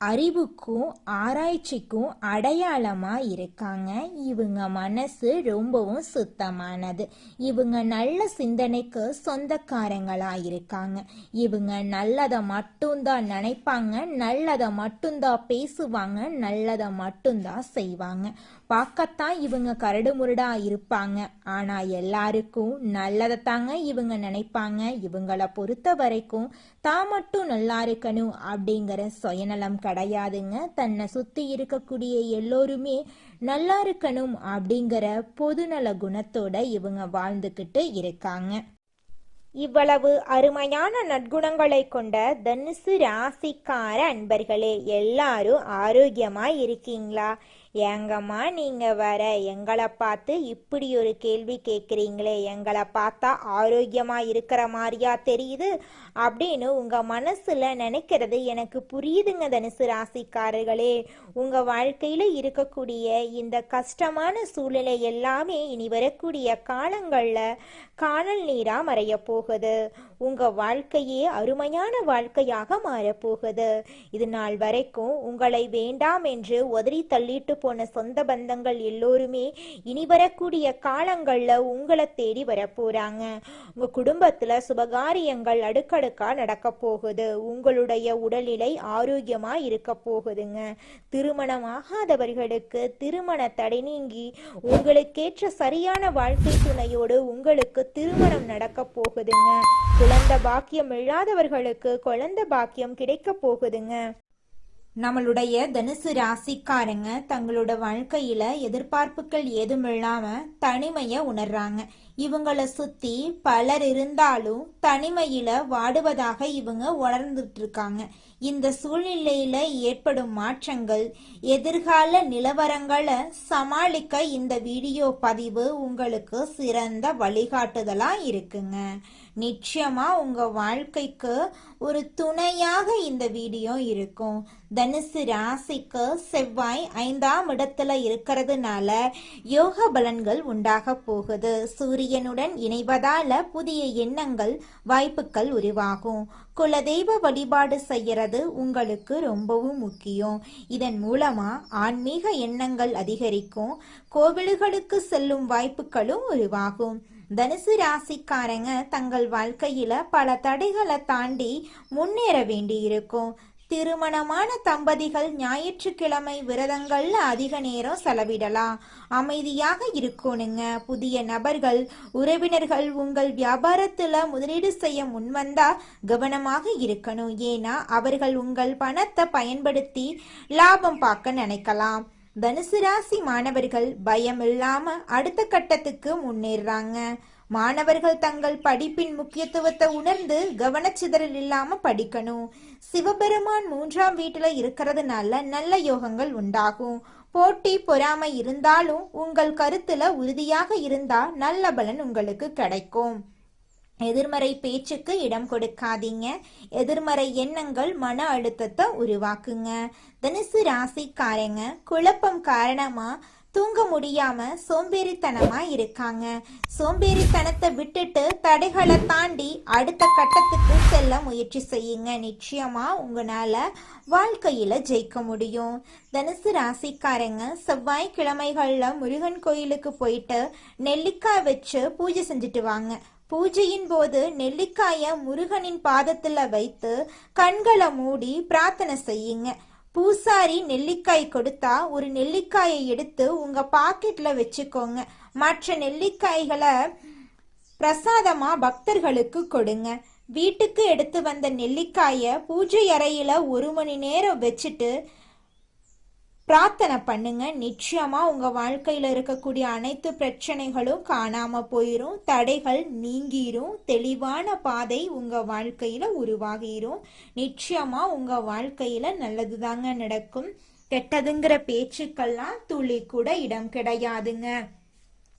அறிவுக்கும் ஆராய்ச்சிக்கும் அடையாளமா இருக்காங்க. இவங்க மனசு ரொம்பவும் சுத்தமானது. இவங்க நல்ல சிந்தனைக்கு சொந்தக்காரங்களா இருக்காங்க. இவங்க நல்லதை மட்டும்தான் நினைப்பாங்க நல்லதை மட்டும்தான் பேசுவாங்க நல்லதை மட்டும்தான் செய்வாங்க. பார்க்கத்தான் இவங்க கரடு முரடா இருப்பாங்க. ஆனா எல்லாருக்கும் நல்லதை தாங்க இவங்க நினைப்பாங்க. இவங்கள பொறுத்த வரைக்கும் தான் மட்டும் நல்லா இருக்கணும் அப்படிங்கிற சுயநலம் கிடையாதுங்க. தன்னை சுத்தி இருக்கக்கூடிய எல்லோருமே நல்லா இருக்கணும் அப்படிங்கிற பொதுநல குணத்தோட இவங்க வாழ்ந்துக்கிட்டு இருக்காங்க. இவ்வளவு அருமையான நற்குணங்களை கொண்ட தனுசு ராசிக்கார அன்பர்களே எல்லாரும் ஆரோக்கியமா இருக்கீங்களா? ஏங்கம்மா நீங்க வர எங்களை பார்த்து இப்படி ஒரு கேள்வி கேட்குறீங்களே எங்களை பார்த்தா ஆரோக்கியமா இருக்கிற மாதிரியா தெரியுது அப்படின்னு உங்க மனசுல நினைக்கிறது எனக்கு புரியுதுங்க தனுசு ராசிக்காரர்களே. உங்க வாழ்க்கையில இருக்கக்கூடிய இந்த கஷ்டமான சூழ்நிலை எல்லாமே இனி வரக்கூடிய காலங்கள்ல காணல் நீரா மறைய போகுது. உங்க வாழ்க்கையே அருமையான வாழ்க்கையாக மாறப்போகுது இது நாள் வரைக்கும் உங்களை வேண்டாம் என்று உதறி தள்ளிட்டு போன சொந்த பந்தங்கள் எல்லோருமே இனி வரக்கூடிய காலங்கள்ல உங்களை தேடி வரப்போறாங்க. உங்க குடும்பத்துல சுபகாரியங்கள் அடுக்கடுக்கா நடக்க போகுது. உங்களுடைய உடல்நிலை ஆரோக்கியமா இருக்க போகுதுங்க. திருமணமாகாதவர்களுக்கு திருமண தடை நீங்கி உங்களுக்கேற்ற சரியான வாழ்க்கை துணையோடு உங்களுக்கு திருமணம் நடக்க போகுதுங்க. குழந்தை பாக்கியம் இல்லாதவர்களுக்கு குழந்தை பாக்கியம் கிடைக்க போகுதுங்க. நம்மளுடைய தனுசு ராசிக்காரங்க தங்களோட வாழ்க்கையில எதிர்பார்ப்புகள் ஏதும் இல்லாம தனிமைய உணர்றாங்க. இவங்கள சுத்தி பலர் இருந்தாலும் தனிமையில வாடுவதாக இவங்க உணர்ந்துட்டு இருக்காங்க இந்த சூழ்நிலையில ஏற்படும் மாற்றங்கள் எதிர்கால நிலவரங்களை சமாளிக்க இந்த வீடியோ பதிவு உங்களுக்கு சிறந்த வழிகாட்டுதலா இருக்குங்க. நிச்சயமா உங்க வாழ்க்கைக்கு ஒரு துணையாக இந்த வீடியோ இருக்கும். தனுசு ராசிக்கு செவ்வாய் ஐந்தாம் இடத்துல இருக்கிறதுனால யோக பலன்கள் உண்டாக போகுது. சூரியனுடன் இணைவதால புதிய எண்ணங்கள் வாய்ப்புகள் உருவாகும். குலதெய்வ வழிபாடு செய்யறது உங்களுக்கு ரொம்பவும் முக்கியம். இதன் மூலமா ஆன்மீக எண்ணங்கள் அதிகரிக்கும். கோவில்களுக்கு செல்லும் வாய்ப்புகளும் உருவாகும். தனுசு ராசிக்காரங்க தங்கள் வாழ்க்கையில பல தடைகளை தாண்டி முன்னேற வேண்டியிருக்கும். திருமணமான தம்பதிகள் ஞாயிற்றுக்கிழமை விரதங்கள்ல அதிக நேரம் செலவிடலாம். அமைதியாக இருக்கணுங்க. புதிய நபர்கள் உறவினர்கள் உங்கள் வியாபாரத்துல முதலீடு செய்ய முன்வந்தா கவனமாக இருக்கணும். ஏன்னா அவர்கள் உங்கள் பணத்தை பயன்படுத்தி லாபம் பார்க்க நினைக்கலாம். தனுசு ராசி மாணவர்கள் பயம் இல்லாம அடுத்த கட்டத்துக்கு முன்னேறாங்க. மாணவர்கள் தங்கள் படிப்பின் முக்கியத்துவத்தை உணர்ந்து கவனச்சிதறல் இல்லாம படிக்கணும். சிவபெருமான் மூன்றாம் வீட்டுல இருக்கிறதுனால நல்ல யோகங்கள் உண்டாகும். போட்டி பொறாமை இருந்தாலும் உங்கள் கருத்துல உறுதியாக இருந்தா நல்ல பலன் உங்களுக்கு கிடைக்கும். எதிர்மறை பேச்சுக்கு இடம் கொடுக்காதீங்க. எதிர்மறை எண்ணங்கள் மன அழுத்தத்தை உருவாக்குங்க. தனுசு ராசிக்காரங்க குழப்பம் காரணமா தூங்க முடியாம சோம்பேறித்தனமா இருக்காங்க. சோம்பேறித்தனத்தை விட்டுட்டு தடைகளை தாண்டி அடுத்த கட்டத்துக்கு செல்ல முயற்சி செய்யுங்க. நிச்சயமா உங்களால வாழ்க்கையில ஜெயிக்க முடியும். தனுசு ராசிக்காரங்க செவ்வாய்க்கிழமைகள்ல முருகன் கோயிலுக்கு போயிட்டு நெல்லிக்காய் வச்சு பூஜை செஞ்சுட்டு வாங்க. பூஜையின் போது நெல்லிக்காய முருகனின் பாதத்துல வைத்து கண்களை மூடி பிரார்த்தனை செய்யுங்க. பூசாரி நெல்லிக்காய் கொடுத்தா ஒரு நெல்லிக்காயை எடுத்து உங்க பாக்கெட்ல வச்சுக்கோங்க. மற்ற நெல்லிக்காய்களை பிரசாதமா பக்தர்களுக்கு கொடுங்க. வீட்டுக்கு எடுத்து வந்த நெல்லிக்காய பூஜை அறையில ஒரு மணி நேரம் வச்சுட்டு பிரார்த்தனை பண்ணுங்க. நிச்சயமா உங்க வாழ்க்கையில இருக்கக்கூடிய அனைத்து பிரச்சனைகளும் காணாம போயிரும். தடைகள் நீங்கிரும். தெளிவான பாதை உங்க வாழ்க்கையில உருவாகிரும். நிச்சயமா உங்க வாழ்க்கையில நல்லதுதாங்க நடக்கும். கெட்டதுங்கிற பேச்சுக்கெல்லாம் துளி கூட இடம் கிடையாதுங்க.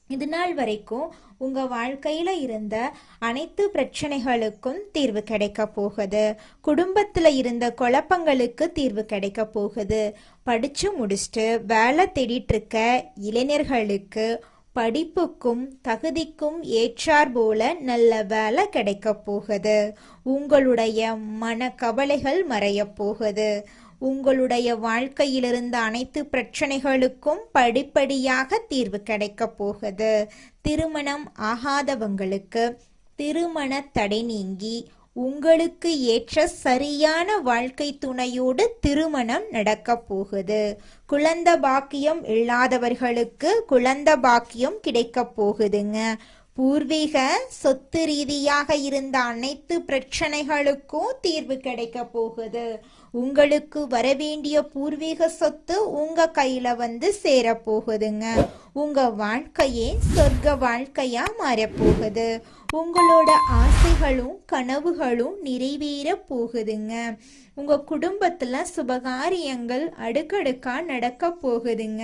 இது நாள் வரைக்கும் உங்க வாழ்க்கையில இருந்த அனைத்து பிரச்சனைகளுக்கும் தீர்வு கிடைக்க போகுது. குடும்பத்துல இருந்த குழப்பங்களுக்கு தீர்வு கிடைக்க போகுது. படிச்சு முடிச்சுட்டு வேலை தேடிட்டு இருக்க இளைஞர்களுக்கு படிப்புக்கும் தகுதிக்கும் ஏற்றார் போல நல்ல வேலை கிடைக்க போகுது. உங்களுடைய மன கவலைகள் மறையப் போகுது. உங்களுடைய வாழ்க்கையிலிருந்த அனைத்து பிரச்சனைகளுக்கும் படிப்படியாக தீர்வு கிடைக்க போகுது. திருமணம் ஆகாதவங்களுக்கு திருமண தடை நீங்கி உங்களுக்கு ஏற்ற சரியான வாழ்க்கை துணையோடு திருமணம் நடக்க போகுது. குழந்த பாக்கியம் இல்லாதவர்களுக்கு குழந்த பாக்கியம் கிடைக்க போகுதுங்க. பூர்வீக சொத்து ரீதியாக இருந்த அனைத்து பிரச்சனைகளுக்கும் தீர்வு கிடைக்க போகுது. உங்களுக்கு வரவேண்டிய பூர்வீக சொத்து உங்க கையில வந்து சேர போகுதுங்க. உங்க வாழ்க்கையே சொர்க்க வாழ்க்கையா மாறப்போகுது உங்களோட ஆசைகளும் கனவுகளும் நிறைவேற போகுதுங்க. உங்க குடும்பத்துல சுபகாரியங்கள் அடுக்கடுக்கா நடக்க போகுதுங்க.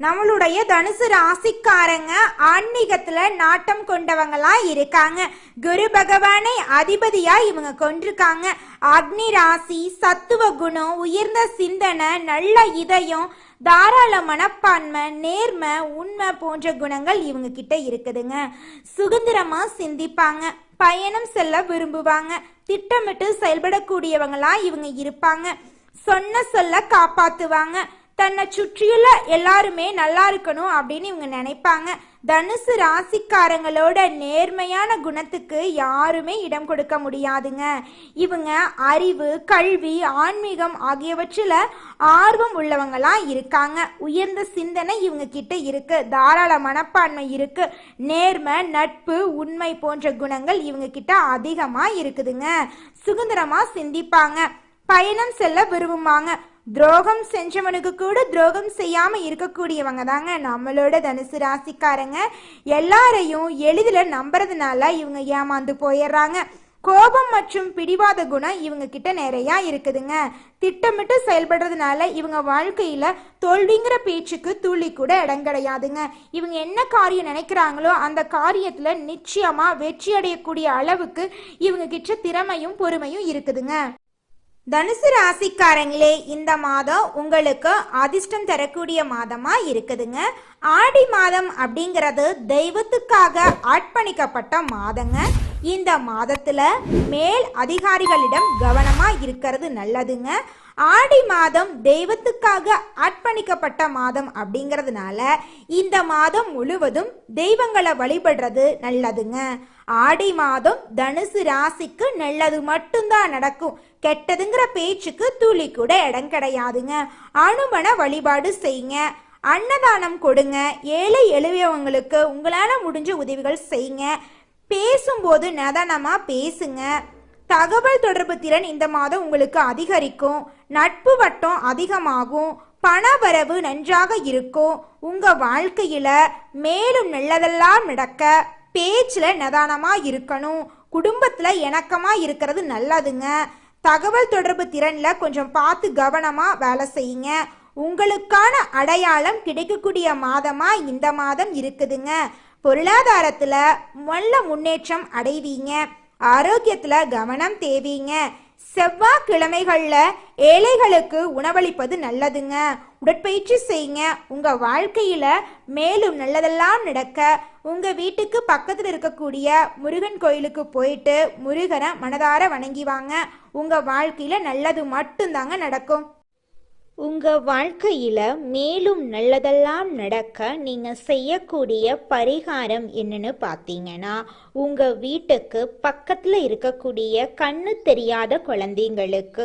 நம்மளுடைய தனுசு ராசிக்காரங்க ஆன்மீகத்துல நாட்டம் கொண்டவங்களா இருக்காங்க. குரு பகவானை அதிபதியா இவங்க கொண்டிருக்காங்க. அக்னி ராசி சத்துவ குணம் உயர்ந்த சிந்தனை நல்ல இதயம் தாராள மனப்பான்மை நேர்மை உண்மை போன்ற குணங்கள் இவங்க கிட்ட இருக்குதுங்க. சுதந்திரமா சிந்திப்பாங்க. பயணம் செல்ல விரும்புவாங்க. திட்டமிட்டு செயல்படக்கூடியவங்களா இவங்க இருப்பாங்க. சொன்ன சொல்ல காப்பாத்துவாங்க. தன்னை சுற்றியுள்ள எல்லாருமே நல்லா இருக்கணும் அப்படின்னு இவங்க நினைப்பாங்க. தனுசு ராசிக்காரங்களோட நேர்மையான குணத்துக்கு யாருமே இடம் கொடுக்க முடியாதுங்க. இவங்க அறிவு கல்வி ஆன்மீகம் ஆகியவற்றில் ஆர்வம் உள்ளவங்களா இருக்காங்க. உயர்ந்த சிந்தனை இவங்க கிட்ட இருக்கு. தாராள மனப்பான்மை இருக்கு. நேர்மை நட்பு உண்மை போன்ற குணங்கள் இவங்க கிட்ட அதிகமா இருக்குதுங்க. சுதந்திரமா சிந்திப்பாங்க. பயணம் செல்ல விரும்புவாங்க. துரோகம் செஞ்சவனுக்கு கூட துரோகம் செய்யாம இருக்கக்கூடியவங்க தாங்க. நம்மளோட தனுசு ராசிக்காரங்க எல்லாரையும் எளிதில் நம்புறதுனால இவங்க ஏமாந்து போயிடுறாங்க. கோபம் மற்றும் பிடிவாத குணம் இவங்க கிட்ட நிறையா இருக்குதுங்க. திட்டமிட்டு செயல்படுறதுனால இவங்க வாழ்க்கையில தோல்விங்கிற பேச்சுக்கு துளி கூட இடம் கிடையாதுங்க. இவங்க என்ன காரியம் நினைக்கிறாங்களோ அந்த காரியத்துல நிச்சயமா வெற்றி அடையக்கூடிய அளவுக்கு இவங்க கிட்ட திறமையும் பொறுமையும் இருக்குதுங்க. தனுசு ராசிக்காரங்களே இந்த மாதம் உங்களுக்கு அதிர்ஷ்டம் தரக்கூடிய மாதமா இருக்குதுங்க. ஆடி மாதம் அப்படிங்கிறது தெய்வத்துக்காக அர்ப்பணிக்கப்பட்ட மாதங்க. இந்த மாதத்துல மேல் அதிகாரிகளிடம் கவனமா இருக்கிறது நல்லதுங்க. ஆடி மாதம் தெய்வத்துக்காக அர்ப்பணிக்கப்பட்ட மாதம் அப்படிங்கிறதுனால இந்த மாதம் முழுவதும் தெய்வங்களை வழிபடுறது நல்லதுங்க. ஆடி மாதம் தனுசு ராசிக்கு நல்லது மட்டும்தான் நடக்கும். கெட்டதுங்கிற பேச்சுக்கு துளி கூட இடம் கிடையாதுங்க. அனுமன வழிபாடு செய்யுங்க. அன்னதானம் கொடுங்க. ஏழை எளியவங்களுக்கு உங்களால முடிஞ்ச உதவிகள் செய்யுங்க. பேசும்போது நிதானமா பேசுங்க. தகவல் தொடர்பு திறன் இந்த மாதம் உங்களுக்கு அதிகரிக்கும். நட்பு வட்டம் அதிகமாகும். பணவரவு நன்றாக இருக்கும். உங்க வாழ்க்கையில மேலும் நல்லதெல்லாம் நடக்க பேச்சுல நிதானமா இருக்கணும். குடும்பத்துல இணக்கமா இருக்கிறது நல்லதுங்க. தகவல் தொடர்பு திறனில் கொஞ்சம் பார்த்து கவனமாக வேலை செய்யுங்க. உங்களுக்கான அடையாளம் கிடைக்கக்கூடிய மாதமாக இந்த மாதம் இருக்குதுங்க. பொருளாதாரத்தில் நல்ல முன்னேற்றம் அடைவீங்க. ஆரோக்கியத்தில் கவனம் தேவீங்க. செவ்வாய்க்கிழமைகளில் ஏழைகளுக்கு உணவளிப்பது நல்லதுங்க. உடற்பயிற்சி செய்யுங்க. உங்க வாழ்க்கையில மேலும் நல்லதெல்லாம் நடக்க உங்க வீட்டுக்கு பக்கத்துல இருக்கக்கூடிய முருகன் கோயிலுக்கு போயிட்டு முருகனை மனதார வணங்கி வாங்க. உங்க வாழ்க்கையில நல்லது மட்டும்தாங்க நடக்கும். உங்க வாழ்க்கையில மேலும் நல்லதெல்லாம் நடக்க நீங்க செய்யக்கூடிய பரிகாரம் என்னன்னு பார்த்தீங்கன்னா உங்க வீட்டுக்கு பக்கத்துல இருக்கக்கூடிய கண்ணு தெரியாத குழந்தைங்களுக்கு